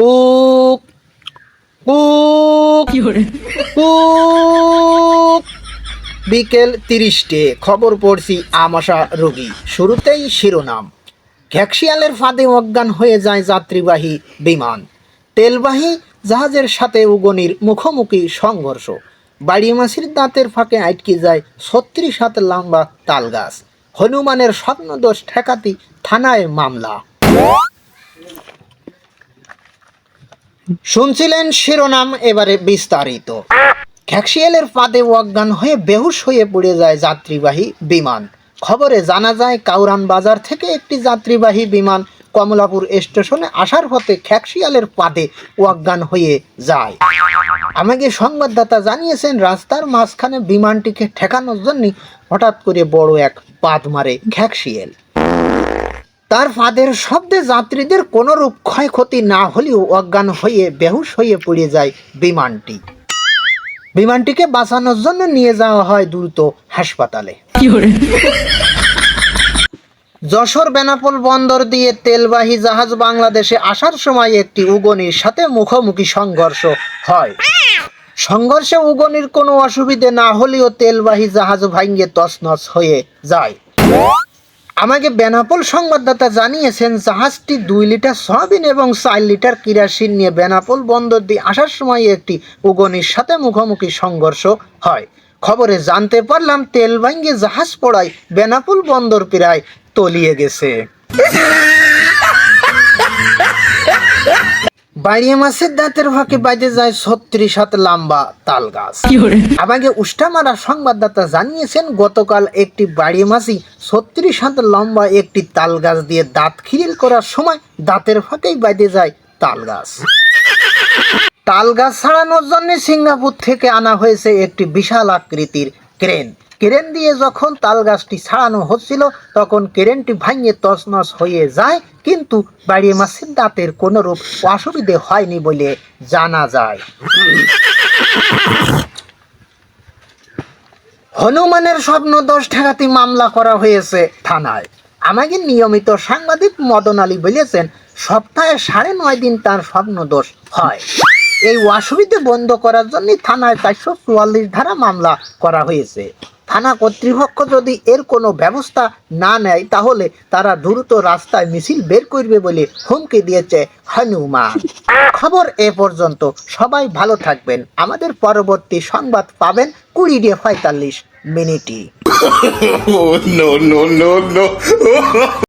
Cook cook cook বিকেল তিরিশটে খবর পড়ছি আমাশা রোগী। শুরুতেই শিরোনাম। ঘ্যাক্সিয়ালের ফাঁদে অজ্ঞান হয়ে যায় যাত্রীবাহী বিমান। তেলবাহী জাহাজের সাথে উগনির মুখোমুখি সংঘর্ষ। বাড়ি মাসির দাঁতের ফাঁকে আটকে যায় ছত্রিশ হাত লম্বা তালগাছ। হনুমানের স্বপ্নদোষ ঠেকাতি থানায় মামলা। শুনছিলেন শিরোনাম এবারে বিস্তারিত। ঘ্যাক্সিয়ালের ফাঁদে অজ্ঞান হয়ে বেহুশ হয়ে পড়ে যায় যাত্রীবাহী বিমান। খবরে জানা যায়, কাউরান বাজার থেকে একটি যাত্রীবাহী বিমান কমলাপুর স্টেশনে আসার পথে খ্যাক্সিয়ালের পাদে অজ্ঞান হয়ে যায়। আমাকে সংবাদদাতা জানিয়েছেন, রাস্তার মাঝখানে বিমানটিকে ঠেকানোর জন্য হঠাৎ করে বড় এক পাদ মারে খ্যাক্সিয়েল তার ফাঁদের শব্দে যাত্রীদের কোনো রূপ ক্ষয়ক্ষতি না হলেও অজ্ঞান হয়ে বেহুশ হয়ে পড়ে যায় বিমানটি। বিমানটিকে বাঁচানোর জন্য নিয়ে যাওয়া হয় দ্রুত হাসপাতালে। যশোর বেনাপোল বন্দর দিয়ে তেলবাহী জাহাজ বাংলাদেশে আসার সময় একটি উগনির সাথে মুখোমুখি সংঘর্ষ হয়। সংঘর্ষে উগনির কোনো অসুবিধে না হলেও তেলবাহী জাহাজ ভাঙ্গে তছনছ হয়ে যায়। আমাকে বেনাপোল সংবাদদাতা জানিয়েছেন, জাহাজটি দুই লিটার সয়াবিন এবং চার লিটার কিরাসিন নিয়ে বেনাপোল বন্দর দিয়ে আসার সময় একটি উগনির সাথে মুখোমুখি সংঘর্ষ হয়। খবরে জানতে পারলাম, তেল ভাঙ্গে জাহাজ পড়ায় বেনাপোল বন্দর প্রায় তলিয়ে গেছে। বাইরে মাছের দাঁতের ফাঁকে বাইরে যায় ছত্রিশ হাত লম্বা তাল গাছ। আমাকে উষ্টামারা সংবাদদাতা জানিয়েছেন গতকাল একটি বাড়ি মাসি ছত্রিশ হাত লম্বা একটি তাল গাছ দিয়ে দাঁত খিরিল করার সময় দাঁতের ফাঁকেই বাইরে যায় তাল গাছ। তাল গাছ ছাড়ানোর জন্য সিঙ্গাপুর থেকে আনা হয়েছে একটি বিশাল আকৃতির ক্রেন। ক্রেন দিয়ে যখন তাল গাছটি ছাড়ানো হচ্ছিল, তখন ক্রেনটি ভাঙিয়ে তছনছ হয়ে যায়, কিন্তু বাড়ি মাছের দাঁতের কোনো রূপ অসুবিধে হয়নি বলে জানা যায়। হনুমানের স্বপ্ন দোষ ঠেকাতে মামলা করা হয়েছে থানায়। আমাকে নিয়মিত সাংবাদিক মদন আলী বলেছেন, সপ্তাহে সাড়ে নয় দিন তার স্বপ্ন দোষ হয়। এই অসুবিধে বন্ধ করার জন্য থানায় চারশো চুয়াল্লিশ ধারা মামলা করা হয়েছে। থানা কর্তৃপক্ষ যদি এর কোনো ব্যবস্থা না নেয়, তাহলে তারা দ্রুত রাস্তায় মিছিল বের করবে বলে হুমকি দিয়েছে হনুমান খবর এ পর্যন্ত। সবাই ভালো থাকবেন। আমাদের পরবর্তী সংবাদ পাবেন কুড়ি ডে পঁয়তাল্লিশ মিনিটই